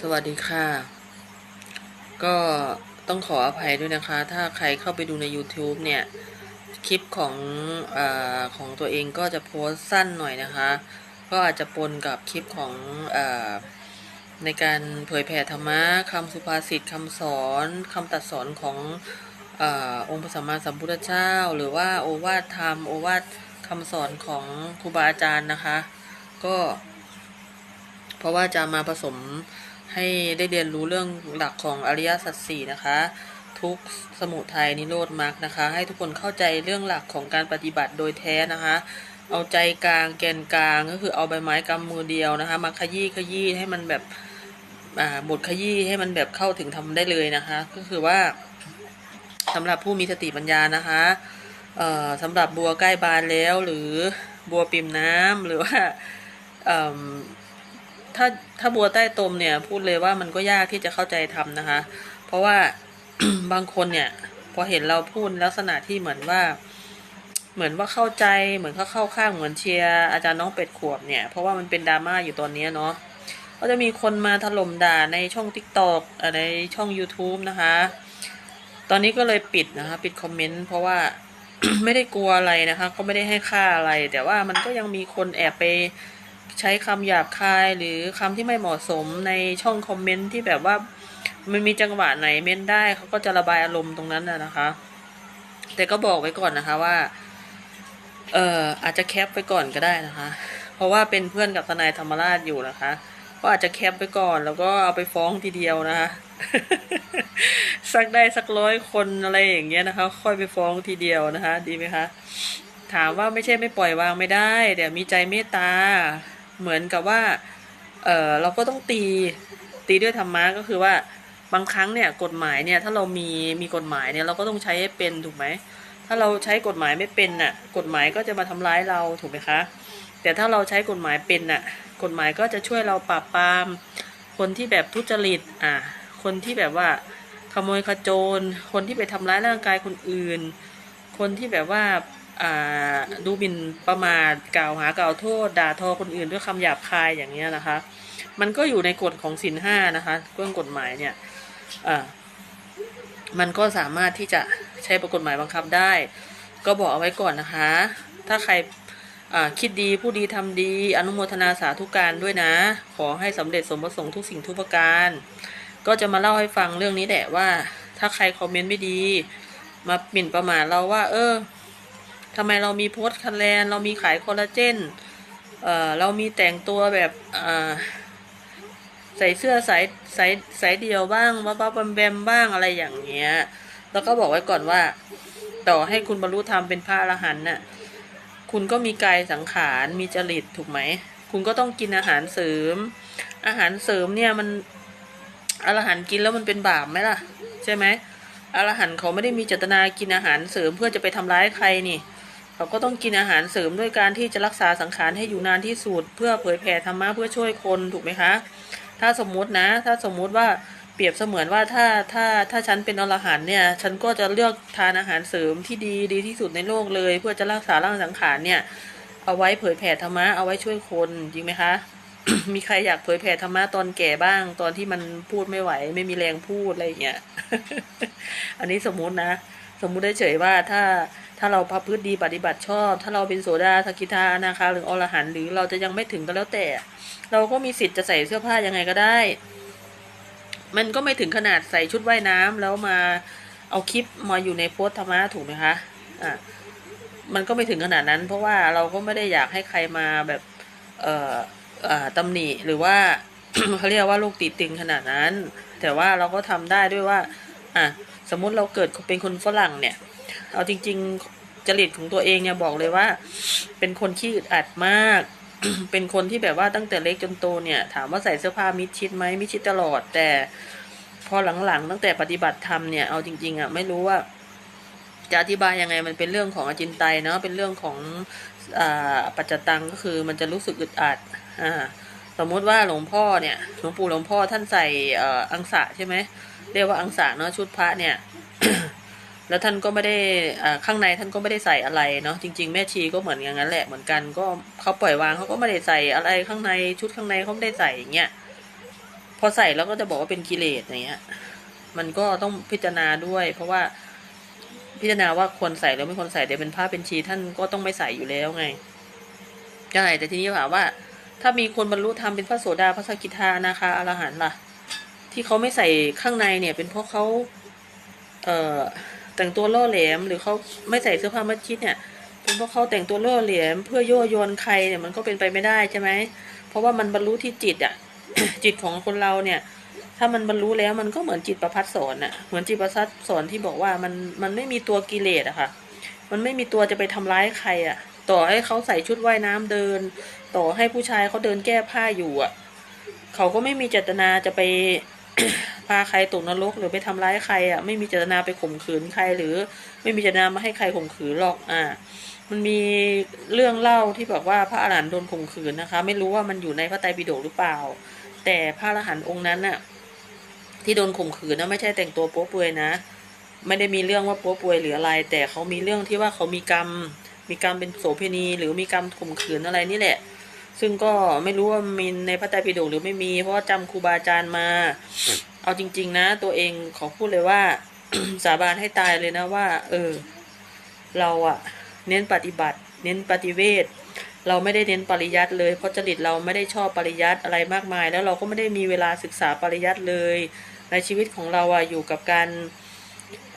สวัสดีค่ะ ก็ต้องขออภัยด้วยนะคะ ถ้าใครเข้าไปดูใน YouTube เนี่ย คลิปของอของตัวเองก็จะโพสสั้นหน่อยนะคะ ก็อาจจะปนกับคลิปของอในการเผยแผ่ธรรมะคำสุภาษิตคำสอนคำตัดสอนของอองค์พระสัมมาสัมพุทธเจ้า หรือว่าโอวาทธรรม โอวาทคำสอนของครูบาอาจารย์นะคะ ก็ เพราะว่าจะมาผสมให้ได้เรียนรู้เรื่องหลักของอริยสัจสี่นะคะ ทุกสมุทัยนิโรธมรรคนะคะ ให้ทุกคนเข้าใจเรื่องหลักของการปฏิบัติโดยแท้นะคะ เอาใจกลางแกนกลางก็คือเอาใบไม้กำมือเดียวนะคะ มาขยี้ขยี้ให้มันแบบอ่าบทขยี้ให้มันแบบเข้าถึงทำได้เลยนะคะ ก็คือว่าสำหรับผู้มีสติปัญญานะคะเอ่อสำหรับบัวใกล้บานแล้วหรือบัวปิ่มน้ำหรือว่าเอ่อ ถ้าถ้าบัวใต้ตมเนี่ย พูดเลยว่ามันก็ยากที่จะเข้าใจทำนะคะ เพราะว่าบางคนเนี่ย พอเห็นเราพูดลักษณะที่เหมือนว่า เหมือนว่าเข้าใจเหมือนเขาเข้าข้างเหมือนเชียร์อาจารย์น้องเป็ดขวบเนี่ย เพราะว่ามันเป็นดราม่าอยู่ตอนนี้เนาะก็จะมีคนมาถล่มด่าในช่อง t ิ k t o k อ่าในช่อง YouTube นะคะ ตอนนี้ก็เลยปิดนะคะ ปิดคอมเมนต์เพราะว่าไม่ได้กลัวอะไรนะคะ ก็ไม่ได้ให้ค่าอะไร แต่ว่ามันก็ยังมีคนแอบไป ใช้คำหยาบคายหรือคำที่ไม่เหมาะสมในช่องคอมเมนต์ที่แบบว่ามันมีจังหวะไหนเม้นได้เขาก็จะระบายอารมณ์ตรงนั้นนะคะ แต่ก็บอกไว้ก่อนนะคะว่า เอ่ออาจจะแคปไปก่อนก็ได้นะคะ เพราะว่าเป็นเพื่อนกับทนายธรรมราชอยู่นะคะก็อาจจะแคปไปก่อนแล้วก็เอาไปฟ้องทีเดียวนะคะสักได้สักร้อยคนอะไรอย่างเงี้ยนะคะ ค่อยไปฟ้องทีเดียวนะคะ ดีไหมคะ ถามว่าไม่ใช่ไม่ปล่อยวางไม่ได้แต่มีใจเมตตา เหมือนกับว่าเออเราก็ต้องตีตีด้วยธรรมะก็คือว่าบางครั้งเนี่ยกฎหมายเนี่ยถ้าเรามีมีกฎหมายเนี่ยเราก็ต้องใช้ให้เป็นถูกไหมถ้าเราใช้กฎหมายไม่เป็นน่ะ กฎหมายก็จะมาทำร้ายเราถูกไหมคะ แต่ถ้าเราใช้กฎหมายเป็นน่ะ กฎหมายก็จะช่วยเราปราบปราม คนที่แบบทุจริตอะคนที่แบบว่าขโมยขโจร คนที่ไปทำร้ายร่างกายคนอื่น คนที่แบบว่า ดูหมิ่นประมาทกล่าวหากล่าวโทษ ด่าทอคนอื่นด้วยคำหยาบคายอย่างเงี้ยนะคะ มันก็อยู่ในกฎของศีลห้านะคะเรื่องกฎหมายเนี่ยมันก็สามารถที่จะใช้ประกฎหมายบังคับได้ ก็บอกเอาไว้ก่อนนะคะ ถ้าใครคิดดีผู้ดีทำดี อนุโมทนาสาธุการด้วยนะ ขอให้สำเร็จสมประสงค์ทุกสิ่งทุกประการ ก็จะมาเล่าให้ฟังเรื่องนี้แหละว่า ถ้าใครคอมเมนต์ไม่ดี มาหมิ่นประมาทเราว่า เออ ทำไมเรามีโพสต์คันแลนเรามีขายคอลลาเจนเอ่อเรามีแต่งตัวแบบอ่าใส่เสื้อสายสายสายเดียวบ้างบ้าบ้าแบมแบมบ้างอะไรอย่างเงี้ย แล้วก็บอกไว้ก่อนว่า ต่อให้คุณบรรลุธรรมเป็นพระอรหันต์น่ะคุณก็มีกายสังขารมีจริตถูกไหม คุณก็ต้องกินอาหารเสริม อาหารเสริมเนี่ยมันอรหันต์กินแล้วมันเป็นบาปไหมล่ะ ใช่ไหมอรหันต์เขาไม่ได้มีเจตนากินอาหารเสริมเพื่อจะไปทำร้ายใครนี่ เขาก็ต้องกินอาหารเสริมด้วยการที่จะรักษาสังขารให้อยู่นานที่สุดเพื่อเผยแผ่ธรรมะเพื่อช่วยคนถูกไหมคะ ถ้าสมมุตินะ ถ้าสมมุติว่าเปรียบเสมือนว่าถ้าถ้าถ้าฉันเป็นอรหันเนี่ย ฉันก็จะเลือกทานอาหารเสริมที่ดีดีที่สุดในโลกเลย เพื่อจะรักษาร่างสังขารเนี่ย เอาไว้เผยแผ่ธรรมะเอาไว้ช่วยคนจริงไหมคะมีใครอยากเผยแผ่ธรรมะตอนแก่บ้าง ตอนที่มันพูดไม่ไหว ไม่มีแรงพูดอะไรอย่างเงี้ย อันนี้สมมุตินะ สมมุติได้เฉยว่าถ้าถ้าเราประพฤติดีปฏิบัติชอบ ถ้าเราเป็นโสดาสกิทานะคะ หรืออรหันต์หรือเราจะยังไม่ถึงก็แล้วแต่ เราก็มีสิทธิ์จะใส่เสื้อผ้ายังไงก็ได้ มันก็ไม่ถึงขนาดใส่ชุดว่ายน้ำแล้วมาเอาคลิปมาอยู่ในโพสธรรมะถูกไหมคะอะมันก็ไม่ถึงขนาดนั้น เพราะว่าเราก็ไม่ได้อยากให้ใครมาแบบเอ่ออ่าตำหนิหรือว่าเขาเรียกว่าลูกติดตึงขนาดนั้น แต่ว่าเราก็ทำได้ด้วยว่า อะ สมมุติเราเกิดเป็นคนฝรั่งเนี่ย เอาจริง ๆจริตของตัวเองเนี่ยบอกเลยว่า เป็นคนขี้อึดอัดมาก เป็นคนที่แบบว่าตั้งแต่เล็กจนโตเนี่ย ถามว่าใส่เสื้อผ้ามิดชิดไหมมิดชิดตลอด แต่พอหลังๆ ตั้งแต่ปฏิบัติธรรมเนี่ยเอาจริง ๆอะไม่รู้ว่าจะอธิบายยังไงมันเป็นเรื่องของอจินไตเนาะเป็นเรื่องของอปัจจตังก็คือมันจะรู้สึกอึดอัดอ่าสมมุติว่าหลวงพ่อเนี่ยหลวงปู่หลวงพ่อท่านใส่อังสะใช่ไหม เรียกว่าอังสะเนาะชุดพระเนี่ย แล้วท่านก็ไม่ได้อ่าข้างในท่านก็ไม่ได้ใส่อะไรเนาะจริง ๆ แม่ชีก็เหมือนอย่างนั้นแหละเหมือนกันก็เขาปล่อยวางเขาก็ไม่ได้ใส่อะไรข้างในชุดข้างในเขาไม่ได้ใส่อย่างเงี้ยพอใส่แล้วก็จะบอกว่าเป็นกิเลสอย่างเงี้ย มันก็ต้องพิจารณาด้วย เพราะว่าพิจารณาว่าควรใส่หรือไม่ควรใส่เดี๋ยวเป็นผ้าเป็นชีท่านก็ต้องไม่ใส่อยู่แล้วไงใช่แต่ทีนี้ถามว่า ถ้ามีคนบรรลุธรรมเป็นพระโสดาพระสกกิทานาคาอรหันต์ล่ะ ที่เขาไม่ใส่ข้างในเนี่ย เป็นเพราะเขาเอ่อแต่งตัวล่อแหลม หรือเขาไม่ใส่เสื้อผ้ามัดชิดเนี่ย เป็นเพราะเขาแต่งตัวล่อแหลม เพื่อยั่วยวนใครเนี่ยมันก็เป็นไปไม่ได้ใช่ไหมเพราะว่ามันบรรลุที่จิตอะจิตของคนเราเนี่ย ถ้ามันบรรลุแล้วมันก็เหมือนจิตประพัดสอนอะเหมือนจิตประพัดสอนที่บอกว่ามันมันไม่มีตัวกิเลสอะค่ะ มันไม่มีตัวจะไปทำร้ายใครอะต่อให้เขาใส่ชุดว่ายน้ำเดิน ต่อให้ผู้ชายเขาเดินแก้ผ้าอยู่อะเขาก็ไม่มีเจตนาจะไป พาใครตกนรกหรือไปทำร้ายใครอะไม่มีเจตนาไปข่มขืนใครหรือ ไม่มีเจตนามาให้ใครข่มขืนหรอกอ่า มันมีเรื่องเล่าที่บอกว่าพระอรหันต์โดนข่มขืนนะคะ ไม่รู้ว่ามันอยู่ในพระไตรปิฎกหรือเปล่า แต่พระอรหันต์องค์นั้นน่ะ ที่โดนข่มขืนนะไม่ใช่แต่งตัวโป๊เปลือยนะไม่ได้มีเรื่องว่าโป๊เปลือยหรืออะไร แต่เขามีเรื่องที่ว่าเขามีกรรม มีกรรมเป็นโสเภณีหรือมีกรรมข่มขืนอะไรนี่แหละ ซึ่งก็ไม่รู้ว่ามีในพระไตรปิฎกหรือไม่มี เพราะว่าจำครูบาอาจารย์มา เอาจริง ๆ นะ ตัวเองขอพูดเลยว่า สาบานให้ตายเลยนะว่า เออ เราอะเน้นปฏิบัติ เน้นปฏิเวทเราไม่ได้เน้นปริยัติเลย เพราะจริตเราไม่ได้ชอบปริยัติอะไรมากมาย แล้วเราก็ไม่ได้มีเวลาศึกษาปริยัติเลย ในชีวิตของเราอะอยู่กับการ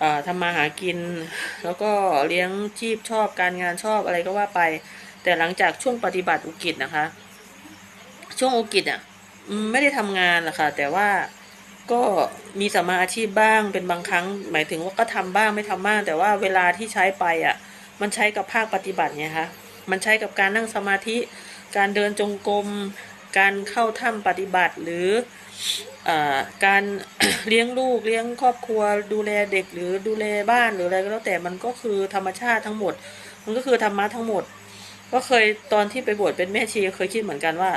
อ่าทำมาหากิน แล้วก็เลี้ยงชีพชอบการงานชอบอะไรก็ว่าไป แต่หลังจากช่วงปฏิบัติอุกิจนะคะ ช่วงอุกิจอะไม่ได้ทำงานหรอกค่ะ แต่ว่าก็มีสมาอาชีพบ้างเป็นบางครั้ง หมายถึงว่าก็ทำบ้างไม่ทำบ้าง แต่ว่าเวลาที่ใช้ไปอะ มันใช้กับภาคปฏิบัติไงคะมันใช้กับการนั่งสมาธิ การเดินจงกรมการเข้าถ้ำปฏิบัติหรืออการเลี้ยงลูกเลี้ยงครอบครัว ดูแลเด็กหรือดูแลบ้านหรืออะไรก็แล้วแต่มันก็คือธรรมชาติทั้งหมด มันก็คือธรรมะทั้งหมด ก็เคยตอนที่ไปบวชเป็นแม่ชีเคยคิดเหมือนกันว่า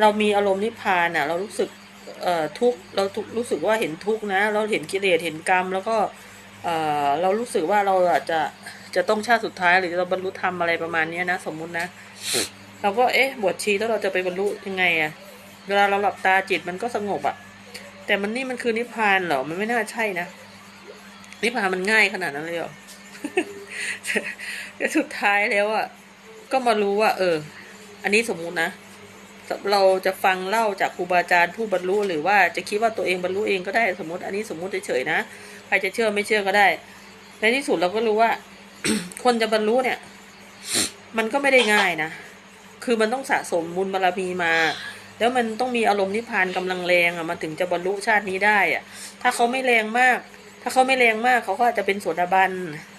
เรามีอารมณ์นิพพานน่ะ เรารู้สึกเอ่อทุกข์เราทุกรู้สึกว่าเห็นทุกข์นะ เราเห็นกิเลสเห็นกรรม แล้วก็เอ่อเรารู้สึกว่าเราจะจะต้องชาติสุดท้ายหรือเราบรรลุธรรมอะไรประมาณเนี้ยนะสมมุตินะเราก็เอ๊ะบวชชีแล้วเราจะไปบรรลุยังไงอะเวลาเราหลับตาจิตมันก็สงบอะแต่มันนี่มันคือนิพพานเหรอมันไม่น่าใช่นะนิพพานมันง่ายขนาดนั้นเลยเหรอสุดท้ายแล้วอะ ก็มารู้ว่า เออ อันนี้สมมุตินะ เราจะฟังเล่าจากครูบาอาจารย์ผู้บรรลุหรือว่าจะคิดว่าตัวเองบรรลุเองก็ได้สมมติ อันนี้สมมติเฉยๆนะใครจะเชื่อไม่เชื่อก็ได้ในที่สุดเราก็รู้ว่า คนจะบรรลุเนี่ย มันก็ไม่ได้ง่ายนะคือมันต้องสะสมบุญบารมีมา แล้วมันต้องมีอารมณ์นิพพานกำลังแรงอะมันถึงจะบรรลุชาตินี้ได้อะ ถ้าเขาไม่แรงมาก ถ้าเขาไม่แรงมากเขาก็อาจจะเป็นโสดาบัน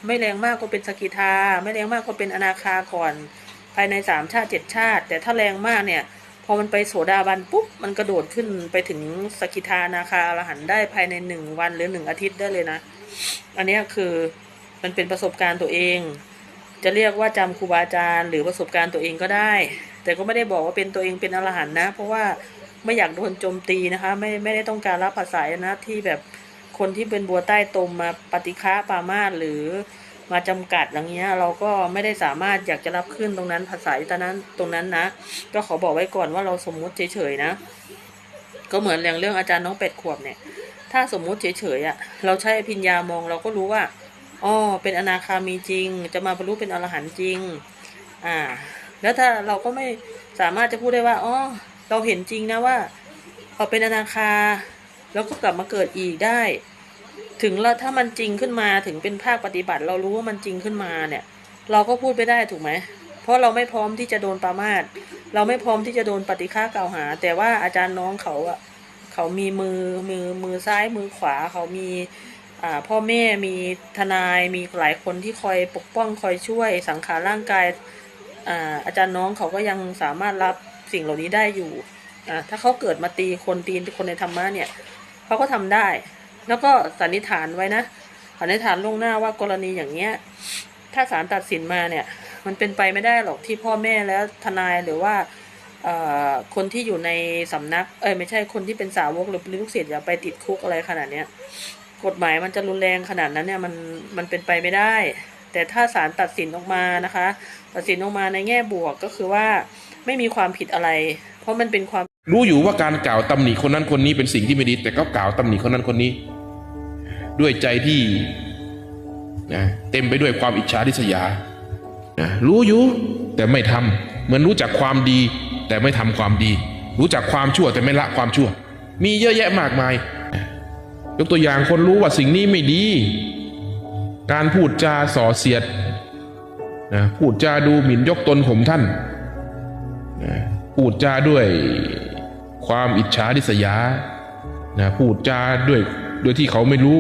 ไม่แรงมากก็เป็นสกิทา ไม่แรงมากก็เป็นอนาคาก่อน ภายในสามชาติเจ็ดชาติ แต่ถ้าแรงมากเนี่ย พอมันไปโสดาบันปุ๊บ มันกระโดดขึ้นไปถึงสกิทานาคาอรหันได้ภายในหนึ่งวันหรือหนึ่งอาทิตย์ได้เลยนะ อันนี้คือมันเป็นประสบการณ์ตัวเอง จะเรียกว่าจำครูบาอาจารย์หรือประสบการณ์ตัวเองก็ได้ แต่ก็ไม่ได้บอกว่าเป็นตัวเองเป็นอรหันนะ เพราะว่าไม่อยากโดนโจมตีนะคะ ไม่ไม่ได้ต้องการรับภาษานะที่แบบ คนที่เป็นบัวใต้ตมมาปฏิฆะปามาหรือมาจำกัดอย่างเงี้ย เราก็ไม่ได้สามารถอยากจะรับขึ้นตรงนั้นภาษาตอนนั้นตรงนั้นนะ ก็ขอบอกไว้ก่อนว่าเราสมมุติเฉยๆนะ ก็เหมือนอย่างเรื่องอาจารย์น้องเป็ดขวบเนี่ย ถ้าสมมุติเฉยๆอะ เราใช้อภิญญามองเราก็รู้ว่าอ๋อเป็นอนาคามีจริง จะมาบรรลุเป็นอรหันต์จริง อ่า แล้วถ้าเราก็ไม่สามารถจะพูดได้ว่าอ๋อเราเห็นจริงนะว่าพอเป็นอนาคา แล้วก็กลับมาเกิดอีกได้ ถึงเราถ้ามันจริงขึ้นมาถึงเป็นภาคปฏิบัติ เรารู้ว่ามันจริงขึ้นมาเนี่ย เราก็พูดไปได้ถูกไหมเพราะเราไม่พร้อมที่จะโดนปรามาสเราไม่พร้อมที่จะโดนปฏิฆากล่าวหา แต่ว่าอาจารย์น้องเขาอะเขามีมือมือมือซ้ายมือขวาเขามีพ่อแม่มีทนายมีหลายคนที่คอยปกป้องคอยช่วยสังขารร่างกายอาอาจารย์น้องเขาก็ยังสามารถรับสิ่งเหล่านี้ได้อยู่ถ้าเขาเกิดมาตีคนตีคนในธรรมะเนี่ย เขาก็ทำได้ แล้วก็สันนิษฐานไว้นะสันนิษฐานล่วงหน้าว่ากรณีอย่างเนี้ย ถ้าศาลตัดสินมาเนี่ย มันเป็นไปไม่ได้หรอกที่พ่อแม่แล้วทนายหรือว่าคนที่อยู่ในสำนัก เอ้ยไม่ใช่คนที่เป็นสาวกหรือลูกศิษย์อย่าไปติดคุกอะไรขนาดเนี้ยกฎหมายมันจะรุนแรงขนาดนั้นเนี่ยมันมันเป็นไปไม่ได้ แต่ถ้าศาลตัดสินออกมานะคะ ตัดสินออกมาในแง่บวกก็คือว่าไม่มีความผิดอะไร เพราะมันเป็นความ รู้อยู่ว่าการกล่าวตำหนิคนนั้นคนนี้เป็นสิ่งที่ไม่ดี แต่ก็กล่าวตำหนิคนนั้นคนนี้ ด้วยใจที่นะเต็มไปด้วยความอิจฉาริษยานะรู้อยู่แต่ไม่ทำเหมือนรู้จักความดี แต่ไม่ทำความดี รู้จักความชั่วแต่ไม่ละความชั่ว มีเยอะแยะมากมาย ยกตัวอย่างคนรู้ว่าสิ่งนี้ไม่ดี การพูดจาส่อเสียดนะพูดจาดูหมิ่นยกตนข่มท่านพูดจาด้วย ความอิจฉาริษยานะพูดจาด้วยโดยที่เขาไม่รู้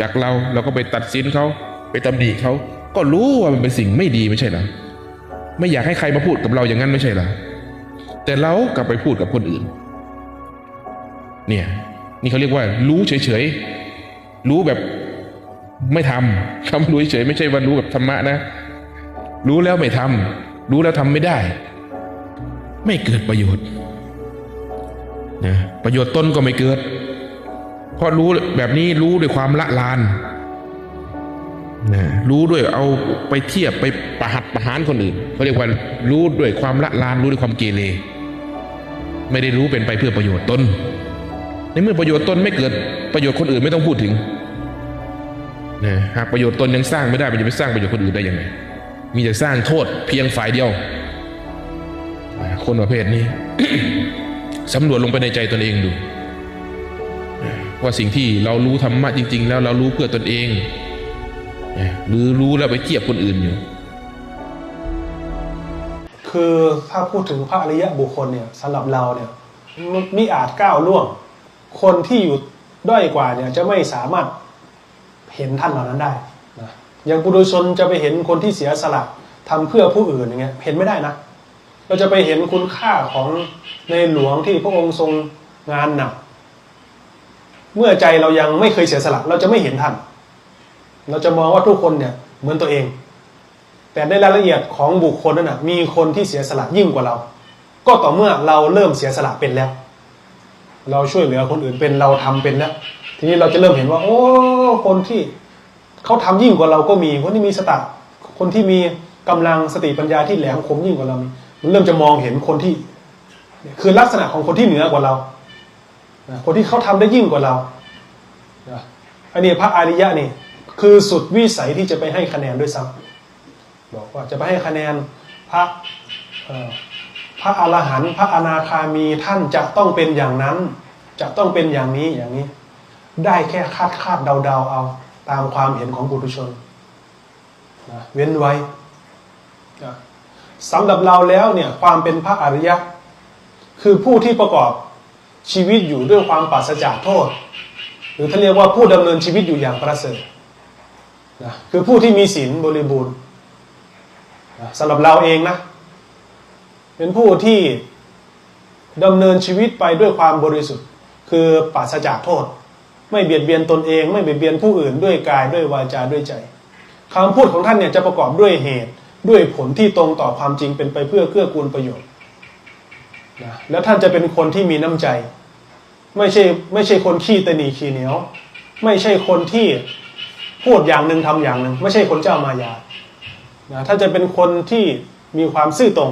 จากเราเราก็ไปตัดสินเขาไปตำหนิเขาก็รู้ว่ามันเป็นสิ่งไม่ดีไม่ใช่หรอไม่อยากให้ใครมาพูดกับเราอย่างนั้นไม่ใช่หรอแต่เรากลับไปพูดกับคนอื่น เนี่ยนี่เขาเรียกว่า รู้เฉยๆรู้แบบไม่ทำคำรู้เฉยไม่ใช่ว่ารู้แบบธรรมะนะ รู้แล้วไม่ทำรู้แล้วทำไม่ได้ ไม่เกิดประโยชน์ นะประโยชน์ตนก็ไม่เกิด เพราะรู้แบบนี้รู้ด้วยความละลานนะรู้ด้วยเอาไปเทียบไปประหัตประหารคนอื่นเขาเรียกว่ารู้ด้วยความละลานรู้ด้วยความเกเรไม่ได้รู้เป็นไปเพื่อประโยชน์ตนในเมื่อประโยชน์ตนไม่เกิดประโยชน์คนอื่นไม่ต้องพูดถึงนะหากประโยชน์ตนยังสร้างไม่ได้มันจะไปสร้างประโยชน์คนอื่นได้ยังไงมีแต่สร้างโทษเพียงฝ่ายเดียว คนประเภทนี้ สำรวจลงไปในใจตนเองดู ว่าสิ่งที่เรารู้ธรรมะจริง ๆ แล้วเรารู้เพื่อตนเอง หรือรู้แล้วไปเทียบคนอื่นอยู่ คือถ้าพูดถึงพระอริยะบุคคลเนี่ยสำหรับเราเนี่ยมิมิอาจก้าวล่วง คนที่อยู่ด้อยกว่าเนี่ยจะไม่สามารถเห็นท่านเหล่านั้นได้นะอย่างปุถุชนจะไปเห็นคนที่เสียสละทำเพื่อผู้อื่นอย่างเงี้ยเห็นไม่ได้นะ เราจะไปเห็นคุณค่าของในหลวงที่พระองค์ทรงงานหนัก เมื่อใจเรายังไม่เคยเสียสละเราจะไม่เห็นท่าน เราจะมองว่าทุกคนเนี่ยเหมือนตัวเอง แต่ในรายละเอียดของบุคคลนั้นนะมีคนที่เสียสละยิ่งกว่าเรา ก็ต่อเมื่อเราเริ่มเสียสละเป็นแล้ว เราช่วยเหลือคนอื่นเป็นเราทำเป็นแล้ว ทีนี้เราจะเริ่มเห็นว่า โอ้คนที่เขาทำยิ่งกว่าเราก็มีคนที่มีสติคนที่มีกำลังสติปัญญาที่แหลมคมยิ่งกว่าเรามี เริ่มจะมองเห็นคนที่ คือลักษณะของคนที่เหนือกว่าเราคนที่เขาทำได้ยิ่งกว่าเราอันนี้พระอริยะนี่ คือสุดวิสัยที่จะไปให้คะแนนด้วยซ้ำบอกว่าจะไปให้คะแนนพระพระอรหันต์พระอนาคามีท่านจะต้องเป็นอย่างนั้น จะต้องเป็นอย่างนี้อย่างนี้ ได้แค่คาดคาดเดาเดาๆเอา ตามความเห็นของปุถุชนนะเว้นไว้ สำหรับเราแล้วเนี่ยความเป็นพระอริยะ คือผู้ที่ประกอบชีวิตอยู่ด้วยความปราศจากโทษ หรือท่านเรียกว่าผู้ดำเนินชีวิตอยู่อย่างประเสริฐนะคือผู้ที่มีศีลบริบูรณ์สำหรับเราเองนะเป็นผู้ที่ดำเนินชีวิตไปด้วยความบริสุทธิ์ คือปราศจากโทษ ไม่เบียดเบียนตนเอง ไม่เบียดเบียนผู้อื่นด้วยกายด้วยวาจาด้วยใจคำพูดของท่านเนี่ยจะประกอบด้วยเหตุ ด้วยผลที่ตรงต่อความจริงเป็นไปเพื่อเกื้อกูลประโยชน์นะแล้วท่านจะเป็นคนที่มีน้ำใจ ไม่ใช่ไม่ใช่คนขี้ตะนีขี้เหนียว ไม่ใช่คนที่พูดอย่างหนึ่งทำอย่างหนึ่ง ไม่ใช่คนเจ้ามายานะถ้านจะเป็นคนที่มีความซื่อตรง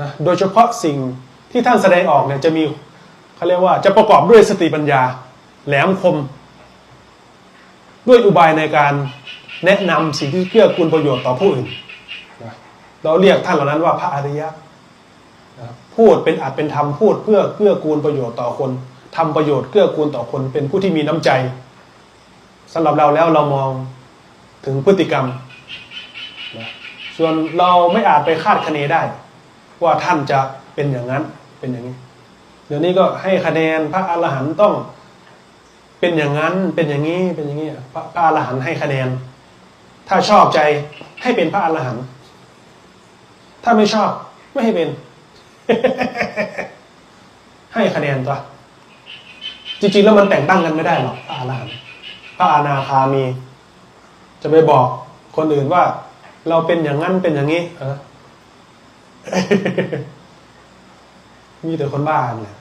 นะโดยเฉพาะสิ่งที่ท่านแสดงออกเนี่ยจะมีเขาเรียกว่าจะประกอบด้วยสติปัญญา แหลมคม ด้วยอุบายในการแนะนำสิ่งที่เกื้อกูลประโยชน์ต่อผู้อื่น เราเรียกท่านเหล่านั้นว่าพระอริยะพูดเป็นอาจเป็นธรรมพูดเพื่อเกื้อกูลประโยชน์ต่อคนทำประโยชน์เกื้อกูลต่อคนเป็นผู้ที่มีน้ำใจสำหรับเราแล้วเรามองถึงพฤติกรรมส่วนเราไม่อาจไปคาดคะเนได้ ว่าท่านจะเป็นอย่างนั้นเป็นอย่างนี้ เดี๋ยวนี้ก็ให้คะแนนพระอรหันต์ต้องเป็นอย่างนั้นเป็นอย่างนี้เป็นอย่างนี้พระอรหันต์ให้คะแนน ถ้าชอบใจให้เป็นพระอรหันต์ ถ้าไม่ชอบ ไม่ให้เป็น ให้คะแนนตัว จริงๆ แล้วมันแต่งตั้งกันไม่ได้หรอกพระอรหันต์พระอนาคามี จะไปบอกคนอื่นว่า เราเป็นอย่างนั้นเป็นอย่างนี้เออมีแต่คนบ้าเนี่ย